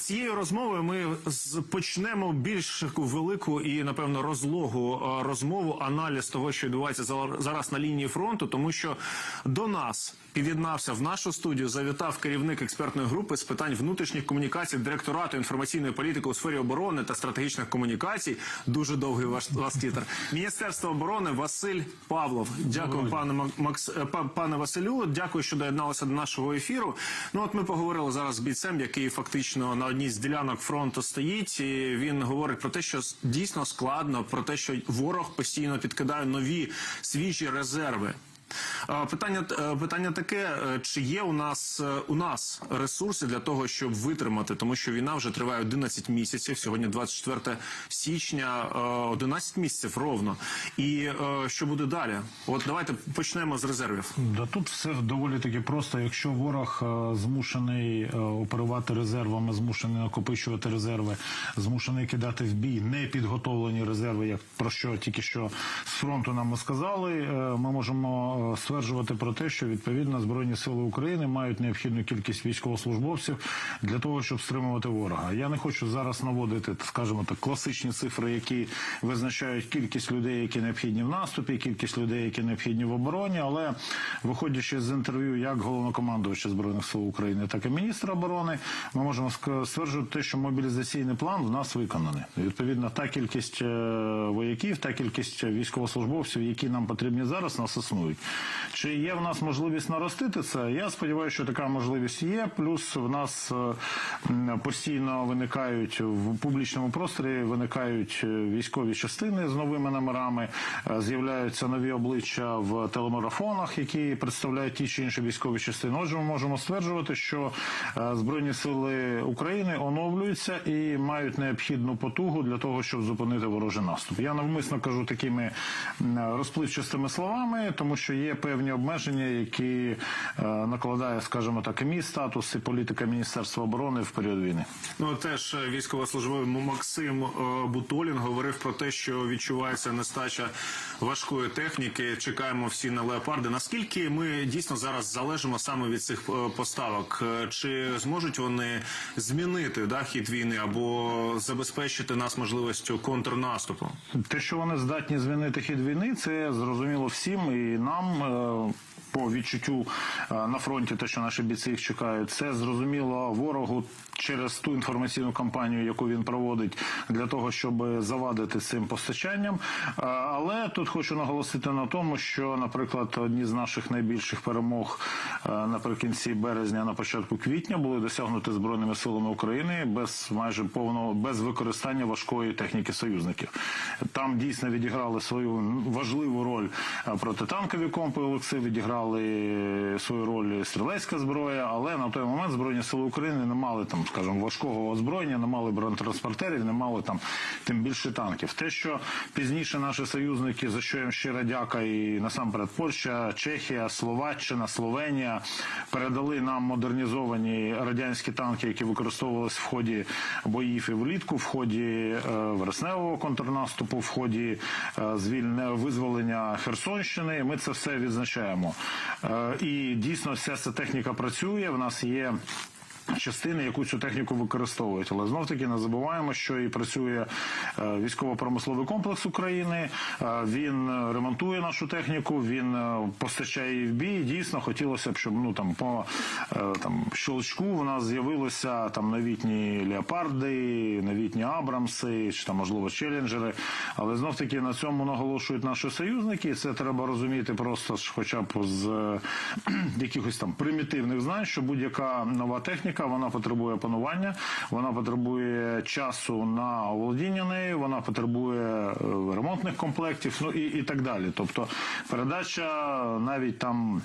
Цією розмовою ми почнемо більш велику і напевно розлогу е, розмову, аналіз того, що відбувається зараз на лінії фронту, тому що до нас під'єднався в нашу студію, завітав керівник експертної групи з питань внутрішніх комунікацій директорату інформаційної політики у сфері оборони та стратегічних комунікацій. Дуже довгий ваш вас титр. Міністерство оборони Василь Павлов. Дякую, пане Мак- Макс, е, пане Василю. Дякую, що доєдналися до нашого ефіру. Ну от ми поговорили зараз з бійцем, який фактично на одній з ділянок фронту стоїть. І він говорить про те, що дійсно складно, про те, що ворог постійно підкидає нові свіжі резерви. Питання е, питання таке: е, чи є у нас е, у нас ресурси для того, щоб витримати, тому що війна вже триває 11 місяців. Сьогодні 24 січня, е, 11 місяців ровно. І що буде далі? От давайте почнемо з резервів. Да тут все доволі таки просто. Якщо ворог змушений оперувати резервами, змушений накопичувати резерви, змушений кидати в бій непідготовлені резерви, як про що тільки що з фронту нам сказали, ми можемо стверджувати про те, що відповідно збройні сили України мають необхідну кількість військовослужбовців для того, щоб стримувати ворога. Я не хочу зараз наводити, скажімо так, класичні цифри, які визначають кількість людей, які необхідні в наступі, кількість людей, які необхідні в обороні. Але виходячи з інтерв'ю як головнокомандувача збройних сил України, так і міністра оборони, ми можемо стверджувати, що мобілізаційний план в нас виконаний. Відповідно, та кількість е, вояків, та кількість військовослужбовців, які нам потрібні зараз, нас існують. Чи є в нас можливість наростити це? Я сподіваюся, що така можливість є. Плюс в нас е, постійно виникають в публічному просторі, виникають е, військові частини з новими номерами, е, з'являються нові обличчя в телемарафонах, які представляють ті чи інші військові частини. Отже, ми можемо стверджувати, що збройні сили України оновлюються і мають необхідну потугу для того, щоб зупинити ворожий наступ. Я навмисно кажу такими розпливчастими словами, тому що є певні обмеження, які е, накладає, скажімо так, і мій статус, і політика Міністерства оборони в період війни. Ну теж е, військовослужбовий Максим е, Бутолін говорив про те, що відчувається нестача важкої техніки. Чекаємо всі на леопарди. Наскільки ми дійсно зараз залежимо саме від цих поставок? Чи зможуть вони змінити да, хід війни або забезпечити нас можливістю контрнаступу? Те, що вони здатні змінити хід війни, це зрозуміло всім і нам. Е, По відчуттю е, на фронті, те, що наші бійці їх чекають, це зрозуміло ворогу через ту інформаційну кампанію, яку він проводить для того, щоб завадити цим постачанням. Е, Але тут хочу наголосити на тому, що, наприклад, одні з наших найбільших перемог е, наприкінці березня, на початку квітня, були досягнуті збройними силами України без майже повного без використання важкої техніки союзників. Там дійсно відіграли свою важливу роль протитанкові комплекси, відіграли свою роль стрілецька зброя, але на той момент збройні сили України не мали там, скажімо, важкого озброєння, не мали бронетранспортерів, не мали там тим більше танків. Те, що пізніше наші союзники, за що їм щира дяка, і насамперед Польща, Чехія, Словаччина, Словенія передали нам модернізовані радянські танки, які використовувалися в ході боїв і влітку, в ході е, вересневого контрнаступу, в ході е, звільне визволення Херсонщини. Ми це все відзначаємо. Е, і дійсно вся ця техніка працює. В нас є. Частини, яку цю техніку використовують, але знов таки не забуваємо, що і працює е, військово-промисловий комплекс України. Е, Він ремонтує нашу техніку, він е, постачає її в бій. Дійсно, хотілося б, щоб ну там по там щелчку в нас з'явилися там новітні леопарди, новітні Абрамси, чи там можливо челенджери. Але знов таки на цьому наголошують наші союзники. І це треба розуміти просто хоча б з якихось там примітивних знань, що будь-яка нова техніка вона потребує панування, вона потребує часу на оволодіння нею, вона потребує е, ремонтних комплектів, ну і, і так далі. Тобто передача навіть там.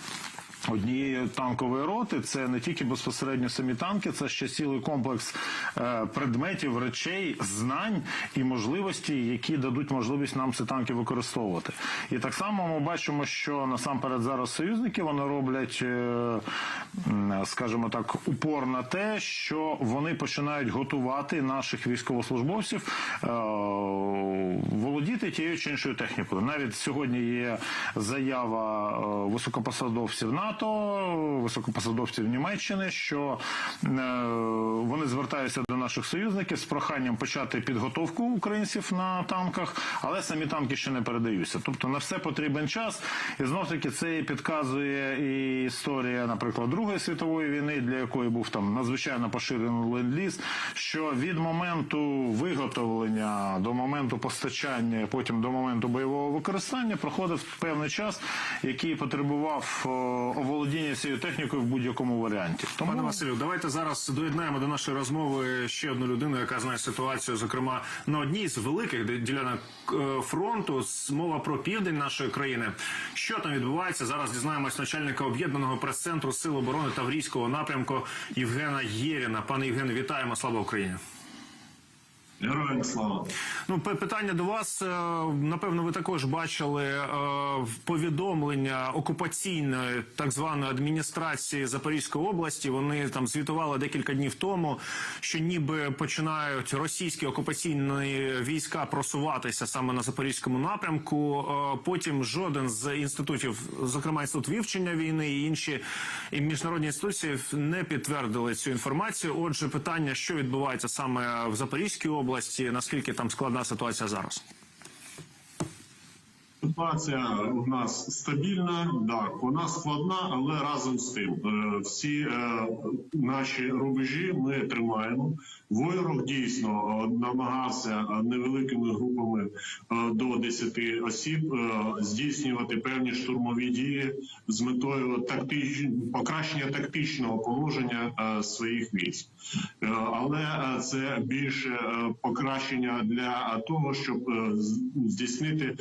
Однієї танкової роти це не тільки безпосередньо самі танки, це ще цілий комплекс е, предметів, речей, знань і можливостей, які дадуть можливість нам ці танки використовувати. І так само ми бачимо, що насамперед зараз союзники вони роблять, е, скажімо так, упор на те, що вони починають готувати наших військовослужбовців е, володіти тією чи іншою технікою. Навіть сьогодні є заява високопосадовців НАТО. НАТО, високопосадовців Німеччини, що е, вони звертаються до наших союзників з проханням почати підготовку українців на танках, але самі танки ще не передаються. Тобто на все потрібен час, і знов таки це підказує і історія, наприклад, Другої світової війни, для якої був там надзвичайно поширений ленд-ліз, що від моменту виготовлення до моменту постачання, потім до моменту бойового використання проходив певний час, який потребував о, оволодіння цією технікою в будь-якому варіанті. Тому Пане Василю, давайте зараз доєднаємо до нашої розмови ще одну людину, яка знає ситуацію, зокрема на одній з великих ділянок е, фронту. Мова про південь нашої країни. Що там відбувається? Зараз дізнаємось начальника об'єднаного прес-центру Сил оборони Таврійського напрямку Євгена Єріна. Пане Євгене, вітаємо! Слава Україні! Героям слава. Ну, питання до вас. Е, Напевно, ви також бачили е, повідомлення окупаційної так званої адміністрації Запорізької області. Вони там звітували декілька днів тому, що ніби починають російські окупаційні війська просуватися саме на запорізькому напрямку. Е, Потім жоден з інститутів, зокрема інститут вивчення війни і інші і міжнародні інституції, не підтвердили цю інформацію. Отже, питання, що відбувається саме в Запорізькій області, наскільки там складна ситуація зараз? Ситуація у нас стабільна, так, вона складна, але разом з тим е, всі е, наші рубежі ми тримаємо. Ворог дійсно е, намагався невеликими групами до 10 осіб здійснювати певні штурмові дії з метою тактич... покращення тактичного положення своїх військ. Але це більше покращення для того, щоб здійснити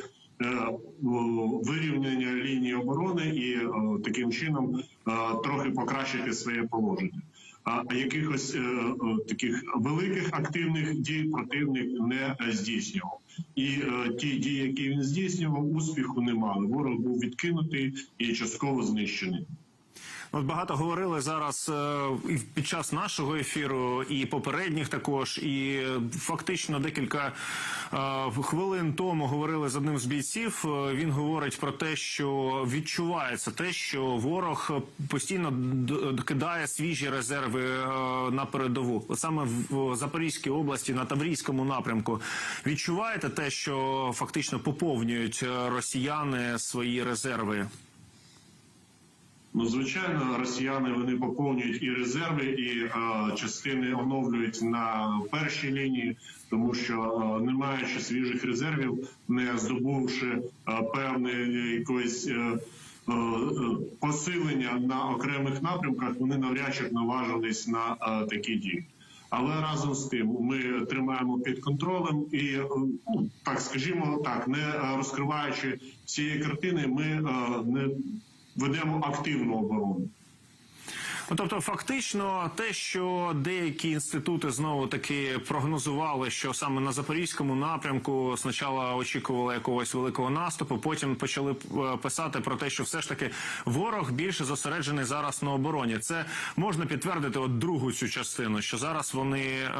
вирівняння лінії оборони і таким чином е, трохи покращити своє положення. А якихось е, таких великих активних дій противник не е, здійснював. І е, ті дії, які він здійснював, успіху не мали. Ворог був відкинутий і частково знищений. От багато говорили зараз е, і під час нашого ефіру, і попередніх також. І фактично декілька е, хвилин тому говорили з одним з бійців. Е, Він говорить про те, що відчувається те, що ворог постійно кидає свіжі резерви на передову, саме в Запорізькій області, на Таврійському напрямку. Відчуваєте те, що фактично поповнюють росіяни свої резерви? Ну, звичайно, росіяни вони поповнюють і резерви, і е, частини оновлюють на першій лінії, тому що е, не маючи свіжих резервів, не здобувши е, певне якоїсь. Е, Посилення на окремих напрямках вони навряд чи наважились на е, такі дії. Але разом з тим ми тримаємо під контролем і ну, так скажімо так, не розкриваючи всієї картини, ми е, не ведемо активну оборону. Ну, тобто, фактично, те, що деякі інститути знову таки прогнозували, що саме на запорізькому напрямку спочатку очікували якогось великого наступу, потім почали е, писати про те, що все ж таки ворог більше зосереджений зараз на обороні. Це можна підтвердити от другу цю частину, що зараз вони е,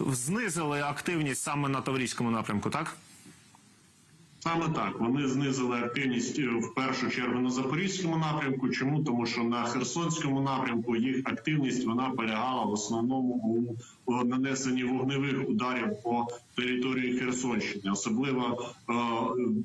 знизили активність саме на Таврійському напрямку, так? Саме так вони знизили активність е, в першу чергу на запорізькому напрямку. Чому тому, що на Херсонському напрямку їх активність вона полягала в основному у, нанесенні вогневих ударів по території Херсонщини. Особливо е,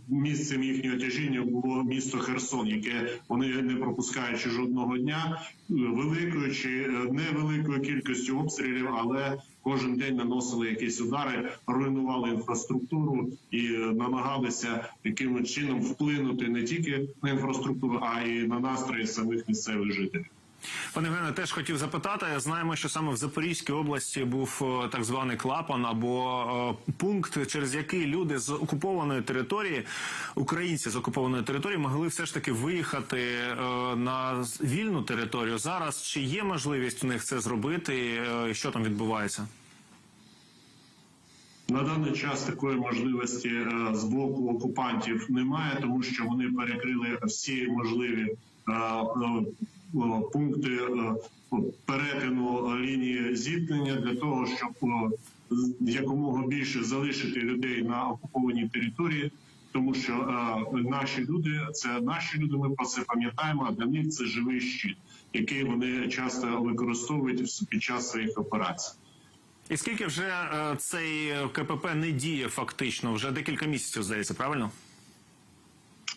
місцем їхнього тяжіння було місто Херсон, яке вони не пропускаючи жодного дня, е, великою чи невеликою кількістю обстрілів, але кожен день наносили якісь удари, руйнували інфраструктуру і е, намагалися якимось чином вплинути не тільки на інфраструктуру, а й на настрої самих місцевих жителів. Пане Євгене, теж хотів запитати. Знаємо, що саме в Запорізькій області був е, так званий клапан або е, пункт, через який люди з окупованої території, українці з окупованої території, могли все ж таки виїхати е, на вільну територію. Зараз чи є можливість у них це зробити? Е, Що там відбувається? На даний час такої можливості з боку окупантів немає, тому що вони перекрили всі можливі пункти е, перетину лінії зіткнення для того, щоб е, якомога більше залишити людей на окупованій території. тому що е, наші люди це наші люди. Ми про це пам'ятаємо. А для них це живий щит, який вони часто використовують під час своїх операцій. І скільки вже е, цей КПП не діє фактично? Вже декілька місяців здається, правильно?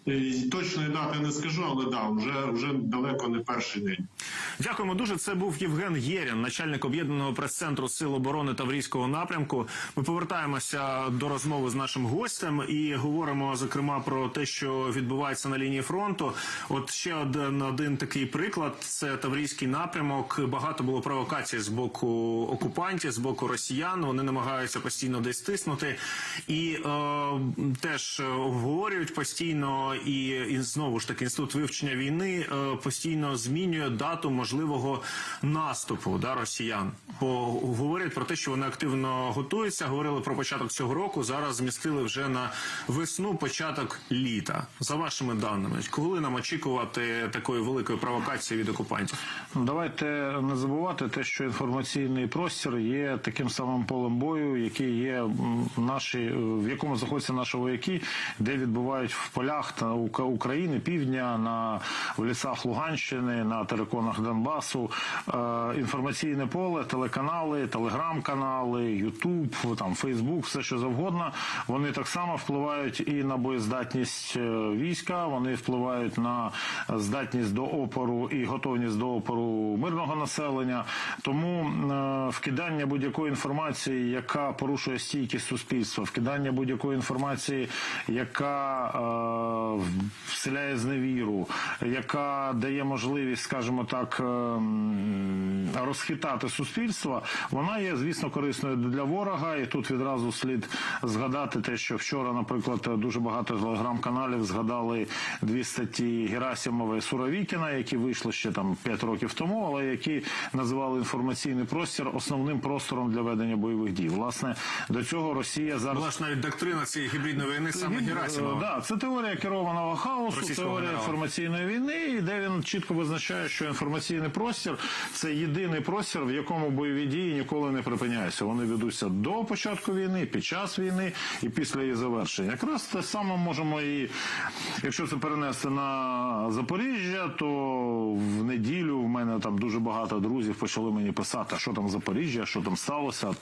Е, Точної дати не скажу, але да, вже вже далеко не перший день. Дякуємо дуже. Це був Євген Єрін, начальник об'єднаного прес-центру Сил оборони Таврійського напрямку. Ми повертаємося до розмови з нашим гостем і говоримо зокрема про те, що відбувається на лінії фронту. От ще один, один такий приклад: це Таврійський напрямок. Багато було провокацій з боку окупантів, з боку росіян. Вони намагаються постійно десь тиснути і е, теж обговорюють постійно. І, і знову ж таки інститут вивчення війни е, постійно змінює дату можливого наступу да, росіян. Бо говорять про те, що вони активно готуються. Говорили про початок цього року. Зараз змістили вже на весну, початок літа. За вашими даними, коли нам очікувати такої великої провокації від окупантів? Ну, Давайте не забувати те, що інформаційний простір є таким самим полем бою, який є наші, в якому знаходяться наші вояки, де відбувають в полях та України, півдня, на в лісах Луганщини, на териконах Донбасу. Е, інформаційне поле, телеканали, телеграм-канали, Ютуб, там Фейсбук, все що завгодно. Вони так само впливають і на боєздатність е, війська. Вони впливають на здатність до опору і готовність до опору мирного населення. Тому е, вкидання будь-якої інформації, яка порушує стійкість суспільства, вкидання будь-якої інформації, яка е, вселяє зневіру, яка дає можливість, скажімо так, е, розхитати суспільство, вона є, звісно, корисною для ворога. І тут відразу слід згадати те, що вчора, наприклад, дуже багато телеграм-каналів згадали дві статті Герасимова і Суровікіна, які вийшли ще там 5 років тому, але які називали інформаційний простір основним простором для ведення бойових дій. Власне, до цього Росія зараз навіть доктрина цієї гібридної війни саме е, Да, це теорія керованого хаосу, Російського теорія генерала. інформаційної війни, і де він чітко визначає, що інформаційний простір це єдиний простір, в якому бойові дії ніколи не припиняються. Вони ведуться до початку війни, під час війни і після її завершення. Якраз те саме можемо і якщо це перенести на Запоріжжя, то в неділю в мене там дуже багато друзів почали мені писати, а що там Запоріжжя, що там сталося.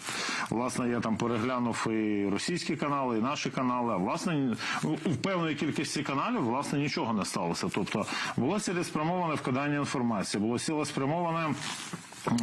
Власне, я там переглянув і російські канали, і наші канали. А власне в певної кількості каналів власне нічого не сталося. Тобто було цілеспрямоване вкидання інформації, було цілеспрямоване.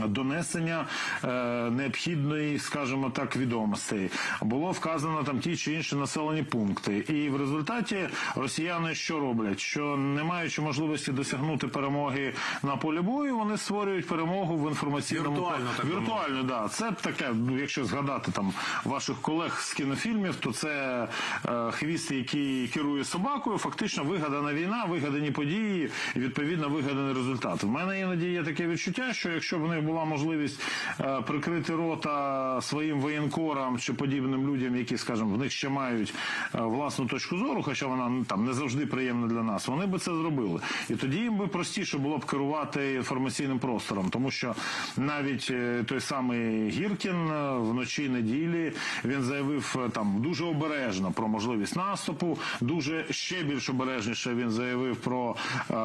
Донесення е, необхідної, скажімо так, відомостей було вказано там ті чи інші населені пункти, і в результаті росіяни що роблять? Що не маючи можливості досягнути перемоги на полі бою, вони створюють перемогу в інформаційному Віртуально, так віртуально, да. Це таке. Ну, якщо згадати там ваших колег з кінофільмів, то це е, хвіст, який керує собакою. Фактично вигадана війна, вигадані події і відповідно вигаданий результат. В мене іноді є таке відчуття, що якщо б них була можливість е, прикрити рота своїм воєнкорам чи подібним людям, які, скажімо, в них ще мають е, власну точку зору, хоча вона ну, там не завжди приємна для нас, вони би це зробили. І тоді їм би простіше було б керувати інформаційним простором, тому що навіть е, той самий Гіркін вночі неділі він заявив там дуже обережно про можливість наступу, дуже ще більш обережніше він заявив про е,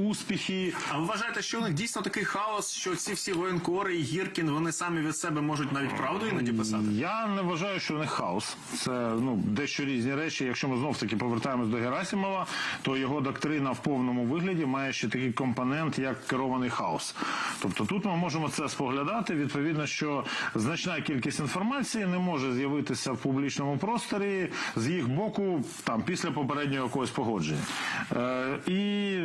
успіхи. А ви вважаєте, що у них дійсно такий хаос, що ці всі воєнкори і Гіркін вони самі від себе можуть навіть правду іноді писати? Я не вважаю, що них хаос. Це ну дещо різні речі. Якщо ми знов таки повертаємось до Герасимова, то його доктрина в повному вигляді має ще такий компонент, як керований хаос. Тобто тут ми можемо це споглядати. Відповідно, що значна кількість інформації не може з'явитися в публічному просторі з їх боку, там після попереднього якогось погодження. Е, і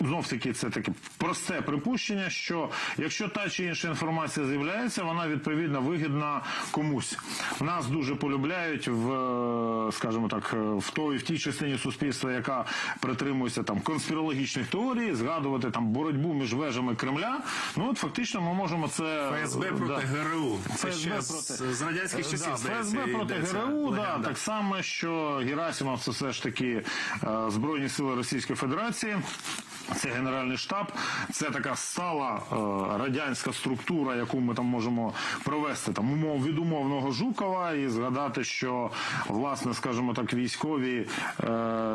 знов таки це таке просте припущення, що якщо та чи інша інформація з'являється, вона відповідно вигідна комусь. Нас дуже полюбляють в, е, скажімо так, е, в той в тій частині суспільства, яка притримується там конспірологічних теорій, згадувати там боротьбу між вежами Кремля. Ну от фактично ми можемо це ФСБ е, проти да. ГРУ. Це ФСБ ще проти з, радянських часів, да, ФСБ проти ГРУ, да, так само, що Герасимов це все ж таки Збройні сили Російської Федерації. Це генеральний штаб, це така стала е, радянська структура, яку ми там можемо провести там умов від умовного Жукова і згадати, що власне, скажімо так, військові е,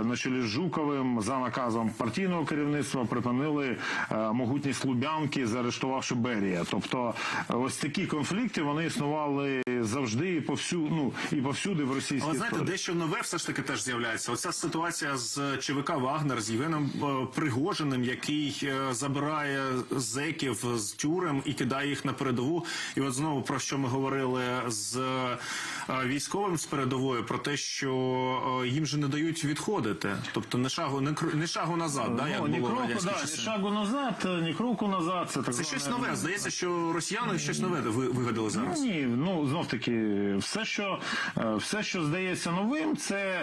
на чолі з Жуковим за наказом партійного керівництва припинили е, могутність Лубянки, заарештувавши Берія. Тобто, е, ось такі конфлікти вони існували завжди і повсюди, ну і повсюди в російській Але знаєте, історії. дещо нове все ж таки теж з'являється. Оця ситуація з ЧВК Вагнер з Євгеном е, Пригожиним, який е, забирає зеків з тюрем і кидає їх на передову. І от знову про що ми говорили з е, військовим з передової, про те, що е, їм же не дають відходити, тобто не шагу, не, кр- не шагу назад, да, як Ну, ні було кроку, да, ні шагу назад, ні кроку назад. Це, так Це щось нове. Здається, що росіяни щось нове вигадали зараз. Ні, ну знов таки, все, що все, що здається новим, це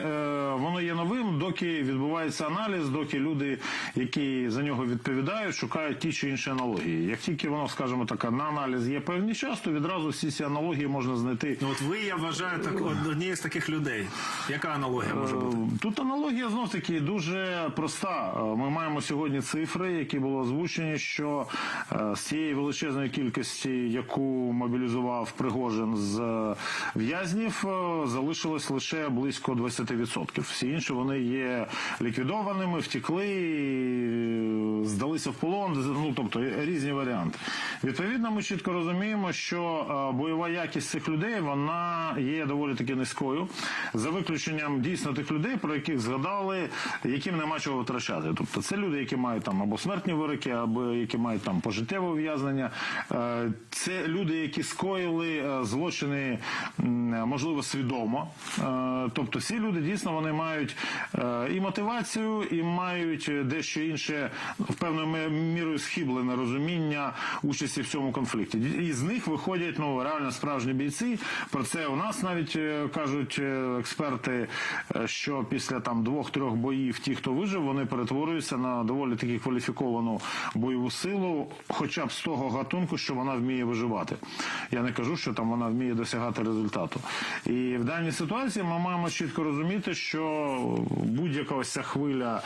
воно є новим, доки відбувається аналіз, доки люди, які за нього відповідають, шукають ті чи інші аналогії. Як тільки воно, скажімо так, на аналіз є певний час, то відразу всі ці аналогії можна знайти. Ну, от ви, я вважаю, так однією з таких людей. Яка аналогія може бути? Е, Тут аналогія знов таки дуже проста. Е, Ми маємо сьогодні цифри, які були озвучені, що е, з цієї величезної кількості, яку мобілізував Пригожин з е, в'язнів, е, залишилось лише близько 20%. Всі інші вони є ліквідованими, втекли, е, здалися в полон. Ну тобто різні варіанти. Відповідно, ми чітко розуміємо, що е, бойова якість цих людей вона є доволі таки низькою, за виключенням дійсно тих людей, про яких згадали, яким нема чого витрачати. Тобто це люди, які мають там або смертні вироки, або які мають там пожиттєве ув'язнення. Е, Це люди, які скоїли е, злочини, можливо, свідомо. Тобто, ці люди дійсно вони мають і мотивацію, і мають дещо інше в певною мірою схиблене розуміння участі в цьому конфлікті. І з них виходять ну реально справжні бійці. Про це у нас навіть е, кажуть е, експерти, е, що після там двох-трьох боїв ті, хто вижив, вони перетворюються на доволі таки кваліфіковану бойову силу, хоча б з того гатунку, що вона вміє виживати. Я не кажу, що там вона вміє досягати результату. І в даній ситуації ми маємо чітко розуміти, що будь-яка ось ця хвиля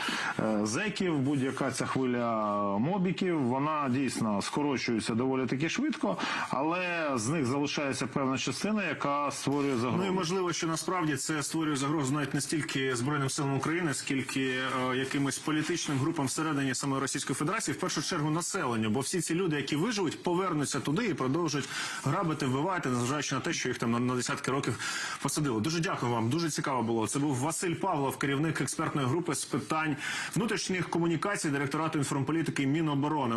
зеків, будь-яка ця хвиля мобіків, вона дійсно скорочується доволі таки швидко, але з них залишається певна частина, яка створює загрозу. Ну і можливо, що насправді це створює загрозу навіть не стільки збройним силам України, скільки е, якимось політичним групам всередині самої Російської Федерації, в першу чергу населенню. Бо всі ці люди, які виживуть, повернуться туди і продовжують грабити, вбивати, незважаючи на те, що їх там на, на десятки років посадили. Дуже дякую вам. Дуже цікаво було. Це був Василь Павлов, керівник експертної групи з питань внутрішніх комунікацій, директорату інформполітики Міноборони.